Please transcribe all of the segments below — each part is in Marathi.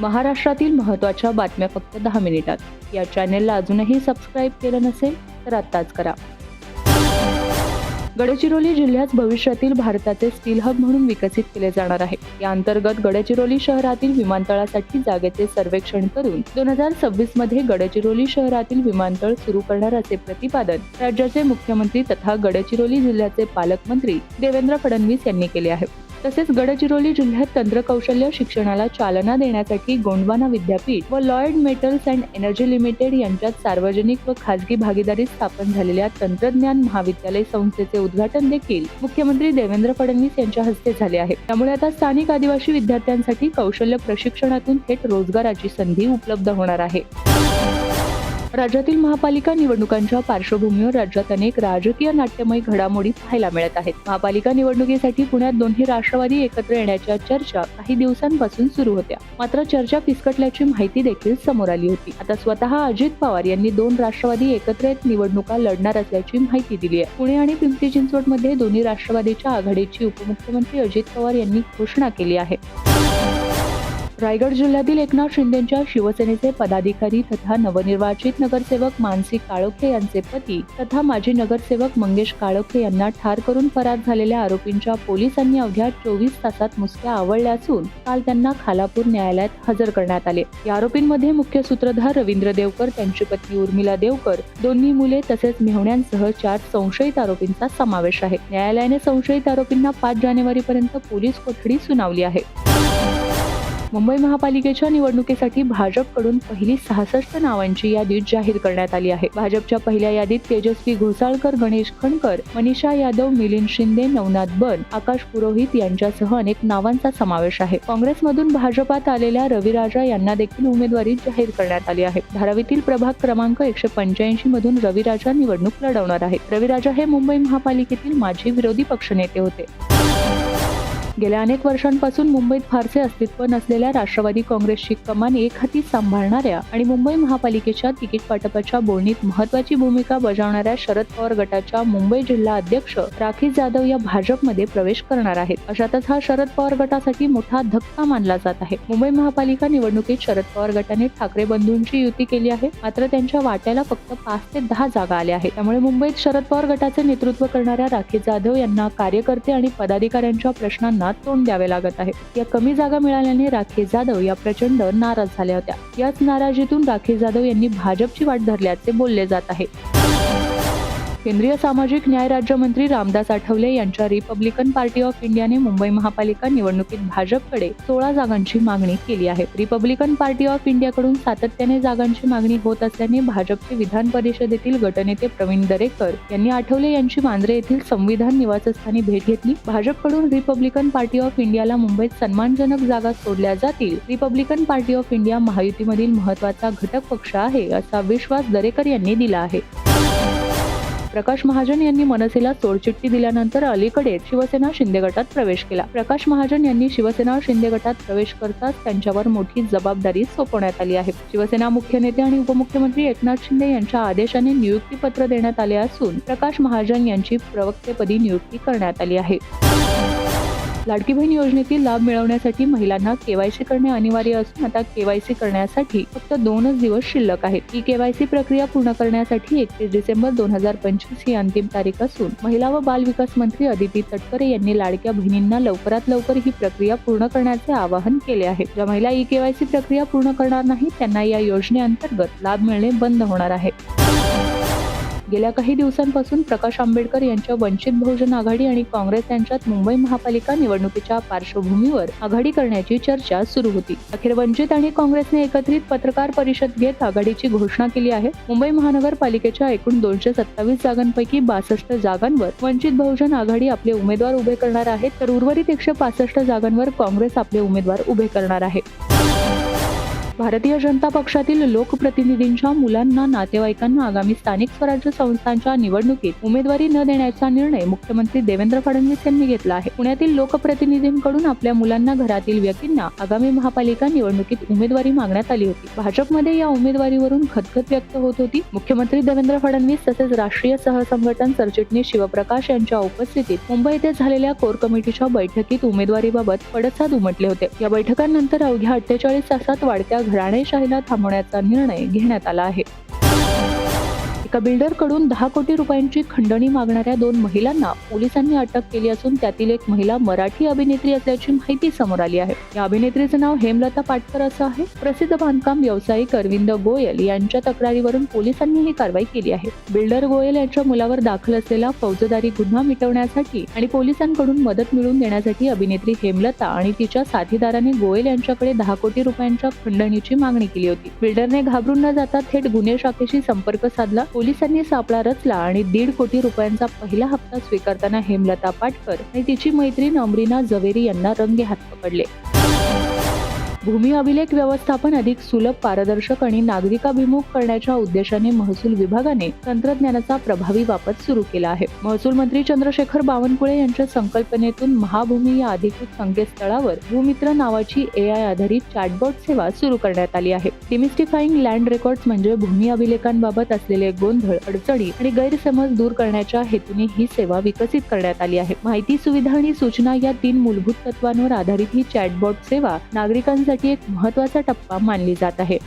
महाराष्ट्रातील महत्त्वाच्या बातम्या फक्त दहा मिनिटात. या चॅनेलला अजूनही सबस्क्राईब केलं नसेल तर आत्ताच करा. गडचिरोली जिल्ह्यात भविष्यातील भारताचे स्टील हब म्हणून विकसित केले जाणार आहे. या अंतर्गत गडचिरोली शहरातील विमानतळासाठी जागेचे सर्वेक्षण करून दोन हजार सव्वीसमध्ये गडचिरोली शहरातील विमानतळ सुरू करणार असे प्रतिपादन राज्याचे मुख्यमंत्री तथा गडचिरोली जिल्ह्याचे पालकमंत्री देवेंद्र फडणवीस यांनी केले आहे. तसेच गडचिरोली जिल्ह्यात तंत्रकौशल्य शिक्षणाला चालना देण्यासाठी गोंडवाना विद्यापीठ व Lloyds Metals and Energy Limited यांच्यात सार्वजनिक व खासगी भागीदारीत स्थापन झालेल्या तंत्रज्ञान महाविद्यालय संस्थेचे उद्घाटन देखील मुख्यमंत्री देवेंद्र फडणवीस यांच्या हस्ते झाले आहे. त्यामुळे आता स्थानिक आदिवासी विद्यार्थ्यांसाठी कौशल्य प्रशिक्षणातून थेट रोजगाराची संधी उपलब्ध होणार आहे. राज्यातील महापालिका निवडणुकांच्या पार्श्वभूमीवर राज्यात अनेक राजकीय नाट्यमय घडामोडी पाहायला मिळत आहेत. महापालिका निवडणुकीसाठी पुण्यात दोन्ही राष्ट्रवादी एकत्र येण्याच्या चर्चा काही दिवसांपासून सुरू होत्या. मात्र चर्चा फिसकटल्याची माहिती देखील समोर आली होती. आता स्वतः अजित पवार यांनी दोन राष्ट्रवादी एकत्र येत निवडणुका लढणार असल्याची माहिती दिली आहे. पुणे आणि पिंपरी चिंचवडमध्ये दोन्ही राष्ट्रवादीच्या आघाडीची उपमुख्यमंत्री अजित पवार यांनी घोषणा केली आहे. रायगड जिल्ह्यातील एकनाथ शिंदेच्या शिवसेनेचे पदाधिकारी तथा नवनिर्वाचित नगरसेवक मानसी काळोखे यांचे पती तथा माजी नगरसेवक मंगेश काळोखे यांना ठार करून फरार झालेल्या आरोपींच्या पोलिसांनी अवघ्या चोवीस तासात मुसक्या आवळल्या असून काल त्यांना खालापूर न्यायालयात हजर करण्यात आले. या आरोपींमध्ये मुख्य सूत्रधार रवींद्र देवकर त्यांची पत्नी उर्मिला देवकर दोन्ही मुले तसेच मेहण्यांसह चार संशयित आरोपींचा समावेश आहे. न्यायालयाने संशयित आरोपींना पाच जानेवारीपर्यंत पोलीस कोठडी सुनावली आहे. मुंबई महापालिकेच्या निवडणुकीसाठी भाजपकडून पहिली सहासष्ट नावांची यादी जाहीर करण्यात आली आहे. भाजपच्या पहिल्या यादीत तेजस्वी घोसाळकर गणेश खणकर मनीषा यादव मिलिंद शिंदे नवनाथ बन आकाश पुरोहित यांच्यासह अनेक नावांचा समावेश आहे. काँग्रेसमधून भाजपात आलेल्या रविराजा यांना देखील उमेदवारी जाहीर करण्यात आली आहे. धारावीतील प्रभाग क्रमांक एकशे पंच्याऐंशी मधून रविराजा निवडणूक लढवणार आहेत. रविराजा हे मुंबई महापालिकेतील माजी विरोधी पक्षनेते होते. गेल्या अनेक वर्षांपासून मुंबईत फारसे अस्तित्व नसलेल्या राष्ट्रवादी काँग्रेसची कमान एक हाती सांभाळणाऱ्या आणि मुंबई महापालिकेच्या तिकीट वाटपाच्या बोलणीत महत्वाची भूमिका बजावणाऱ्या शरद पवार गटाच्या मुंबई जिल्हा अध्यक्ष राखी जाधव या भाजपमध्ये प्रवेश करणार आहेत. अशातच हा शरद पवार गटासाठी मोठा धक्का मानला जात आहे. मुंबई महापालिका निवडणुकीत शरद पवार गटाने ठाकरे बंधूंची युती केली आहे. मात्र त्यांच्या वाट्याला फक्त पाच ते दहा जागा आल्या आहेत. त्यामुळे मुंबईत शरद पवार गटाचे नेतृत्व करणाऱ्या राखी जाधव यांना कार्यकर्ते आणि पदाधिकाऱ्यांच्या प्रश्नांना तोंड द्यावे लागत आहे. या कमी जागा मिळाल्याने राखी जाधव या प्रचंड नाराज झाल्या होत्या. याच नाराजीतून राखी जाधव यांनी भाजपची वाट धरल्याचे बोलले जात आहे. केंद्रीय सामाजिक न्याय राज्यमंत्री रामदास आठवले यांच्या रिपब्लिकन पार्टी ऑफ इंडियाने मुंबई महापालिका निवडणुकीत भाजपकडे सोळा जागांची मागणी केली आहे. रिपब्लिकन पार्टी ऑफ इंडियाकडून सातत्याने जागांची मागणी होत असल्याने भाजपचे विधान परिषदेतील गटनेते प्रवीण दरेकर यांनी आठवले यांची मांजरे येथील संविधान निवासस्थानी भेट घेतली. भाजपकडून रिपब्लिकन पार्टी ऑफ इंडियाला मुंबईत सन्मानजनक जागा सोडल्या जातील. रिपब्लिकन पार्टी ऑफ इंडिया महायुतीमधील महत्त्वाचा घटक पक्ष आहे असा विश्वास दरेकर यांनी दिला आहे. प्रकाश महाजन यांनी मनसेला सोडचिठ्ठी दिल्यानंतर अलीकडेच शिवसेना शिंदे गटात प्रवेश केला. प्रकाश महाजन यांनी शिवसेना शिंदे गटात प्रवेश करताच त्यांच्यावर मोठी जबाबदारी सोपवण्यात आली आहे. शिवसेना मुख्य नेते आणि उपमुख्यमंत्री एकनाथ शिंदे यांच्या आदेशाने नियुक्तीपत्र देण्यात आले असून प्रकाश महाजन यांची प्रवक्तेपदी नियुक्ती करण्यात आली आहे. लाडकी बहीण योजनेतील लाभ मिळवण्यासाठी महिलांना केवायसी करणे अनिवार्य असून आता केवायसी करण्यासाठी फक्त दोनच दिवस शिल्लक आहेत. ही केवायसी प्रक्रिया पूर्ण करण्यासाठी एकतीस डिसेंबर दोन हजार पंचवीस ही अंतिम तारीख असून महिला व बाल विकास मंत्री अदिती तटकरे यांनी लाडक्या बहिणींना लवकरात लवकर ही प्रक्रिया पूर्ण करण्याचे आवाहन केले आहे. ज्या महिला ई केवायसी प्रक्रिया पूर्ण करणार नाही त्यांना या योजनेअंतर्गत लाभ मिळणे बंद होणार आहे. गेल्या काही दिवसांपासून प्रकाश आंबेडकर यांच्या वंचित बहुजन आघाडी आणि काँग्रेस यांच्यात मुंबई महापालिका निवडणुकीच्या पार्श्वभूमीवर आघाडी करण्याची चर्चा सुरू होती. अखेर वंचित आणि काँग्रेसने एकत्रित पत्रकार परिषद घेत आघाडीची घोषणा केली आहे. मुंबई महानगरपालिकेच्या एकूण दोनशे सत्तावीस जागांपैकी बासष्ट जागांवर वंचित बहुजन आघाडी आपले उमेदवार उभे करणार आहेत तर उर्वरित एकशे पासष्ट जागांवर काँग्रेस आपले उमेदवार उभे करणार आहे. भारतीय जनता पक्षातील लोकप्रतिनिधींच्या मुलांना नातेवाईकांना आगामी स्थानिक स्वराज्य संस्थांच्या निवडणुकीत उमेदवारी न देण्याचा निर्णय मुख्यमंत्री देवेंद्र फडणवीस यांनी घेतला आहे. पुण्यातील लोकप्रतिनिधींकडून आपल्या मुलांना घरातील व्यक्तींना आगामी महापालिका निवडणुकीत उमेदवारी मागण्यात आली होती. भाजपमध्ये या उमेदवारीवरून खतखत व्यक्त होत होती. मुख्यमंत्री देवेंद्र फडणवीस तसेच राष्ट्रीय सहसंघटन सरचिटणीस शिवप्रकाश यांच्या उपस्थितीत मुंबई येथे झालेल्या कोर कमिटीच्या बैठकीत उमेदवारीबाबत पडसाद उमटले होते. या बैठकांनंतर अवघ्या अठ्ठेचाळीस तासात वाढत्या घराणेशाहीला थांबवण्याचा निर्णय घेण्यात आला आहे. एका बिल्डरकडून दहा कोटी रुपयांची खंडणी मागणाऱ्या दोन महिलांना पोलिसांनी अटक केली असून त्यातील एक महिला मराठी अभिनेत्री असल्याची माहिती समोर आली आहे. या अभिनेत्रीचं नाव हेमलता पाटकर असं आहे. प्रसिद्ध बांधकाम व्यावसायिक अरविंद गोयल यांच्या तक्रारीवरून पोलिसांनी ही कारवाई केली आहे. बिल्डर गोयल यांच्या मुलावर दाखल असलेला फौजदारी गुन्हा मिटवण्यासाठी आणि पोलिसांकडून मदत मिळवून देण्यासाठी अभिनेत्री हेमलता आणि तिच्या साथीदाराने गोयल यांच्याकडे दहा कोटी रुपयांच्या खंडणीची मागणी केली होती. बिल्डरने घाबरून न जाता थेट गुन्हे शाखेशी संपर्क साधला पोलिसांनी सापळा रचला आणि दीड कोटी रुपयांचा पहिला हप्ता स्वीकारताना हेमलता पाटकर आणि तिची मैत्रीण अमरीना जवेरी यांना रंगे हात पकडले. भूमी अभिलेख व्यवस्थापन अधिक सुलभ पारदर्शक आणि नागरिकाभिमुख करण्याच्या उद्देशाने महसूल विभागाने तंत्रज्ञानाचा प्रभावी वापर सुरू केला आहे. महसूल मंत्री चंद्रशेखर बावनकुळे यांच्या संकल्पनेतून महाभूमी या अधिकृत संकेतस्थळावर भूमित्र नावाची ए आय आधारित चॅटबॉट सेवा सुरू करण्यात आली आहे. डिमिस्टिफाईंग लँड रेकॉर्ड्स म्हणजे भूमी अभिलेखांबाबत असलेले गोंधळ अडचणी आणि गैरसमज दूर करण्याच्या हेतूने ही सेवा विकसित करण्यात आली आहे. माहिती सुविधा आणि सूचना या तीन मूलभूत तत्वांवर आधारित ही चॅटबॉट सेवा वाढीसाठी एक महत्त्वाचा टप्पा मानली जात आहे.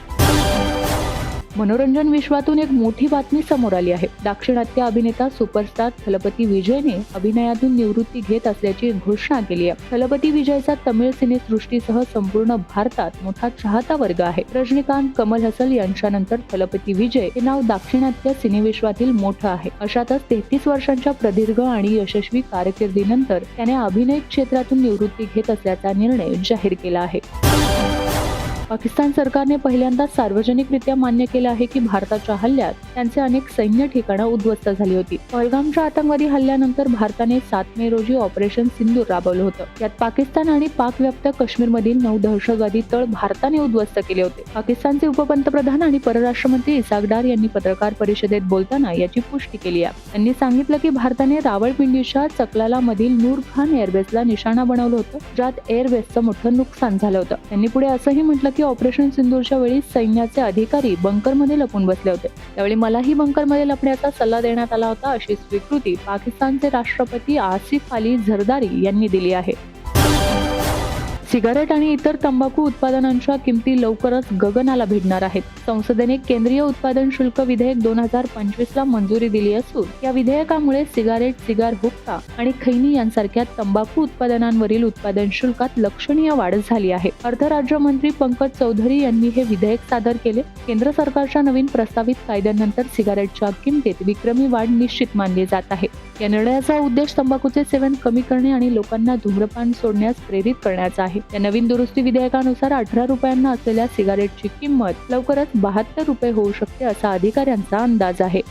मनोरंजन विश्वातून एक मोठी बातमी समोर आली आहे. दाक्षिणात्य अभिनेता सुपरस्टार थलपती विजयने अभिनयातून निवृत्ती घेत असल्याची घोषणा केली आहे. थलपती विजयचा तमिळ सिनेसृष्टीसह संपूर्ण भारतात मोठा चाहता वर्ग आहे. रजनीकांत कमल हसल यांच्यानंतर थलपती विजय हे नाव दाक्षिणात्य सिनेविश्वातील मोठं आहे. अशातच तेहतीस वर्षांच्या प्रदीर्घ आणि यशस्वी कारकिर्दीनंतर त्याने अभिनय क्षेत्रातून निवृत्ती घेत असल्याचा निर्णय जाहीर केला आहे. पाकिस्तान सरकारने पहिल्यांदा सार्वजनिकरित्या मान्य केलं आहे की भारताच्या हल्ल्यात त्यांचे अनेक सैन्य ठिकाणं उद्ध्वस्त झाली होती. पहलगामच्या आतंकवादी हल्ल्यानंतर भारताने सात मे रोजी ऑपरेशन सिंधूर राबवलं होतं. यात पाकिस्तान आणि पाकव्याप्त काश्मीरमधील नऊ दहशतवादी तळ भारताने उद्ध्वस्त केले होते. पाकिस्तानचे उपपंतप्रधान आणि परराष्ट्र मंत्री इसाक डार यांनी पत्रकार परिषदेत बोलताना याची पुष्टी केली आहे. त्यांनी सांगितलं की भारताने रावळपिंडीच्या चकलाला मधील नूर खान एअरबेसला निशाणा बनवलं होतं ज्यात एअरबेसचं मोठं नुकसान झालं होतं. त्यांनी पुढे असंही म्हटलं की की ऑपरेशन सिंदूरच्या वेळी सैन्याचे अधिकारी बंकरमध्ये लपून बसले होते. त्यावेळी मलाही बंकरमध्ये लपण्याचा सल्ला देण्यात आला होता अशी स्वीकृती पाकिस्तानचे राष्ट्रपती आसिफ अली झरदारी यांनी दिली आहे. सिगारेट आणि इतर तंबाखू उत्पादनांच्या किमती लवकरच गगनाला भिडणार आहेत. संसदेने केंद्रीय उत्पादन शुल्क विधेयक दोन हजार पंचवीस ला मंजुरी दिली असून या विधेयकामुळे सिगारेट सिगार हुक्का आणि खैनी यांसारख्या तंबाखू उत्पादनांवरील उत्पादन शुल्कात लक्षणीय वाढ झाली आहे. अर्थ राज्यमंत्री पंकज चौधरी यांनी हे विधेयक सादर केले. केंद्र सरकारच्या नवीन प्रस्तावित कायद्यानंतर सिगारेटच्या किमतीत विक्रमी वाढ निश्चित मानली जात आहे. या निर्णयाचा उद्देश तंबाखूचे सेवन कमी करणे आणि लोकांना धूम्रपान सोडण्यास प्रेरित करण्याचा आहे. या नवीन दुरुस्ती विधेयकानुसार अठरा रुपयांना असलेल्या सिगारेटची किंमत लवकरच बहात्तर रुपये होऊ शकते असा अधिकाऱ्यांचा अंदाज आहे.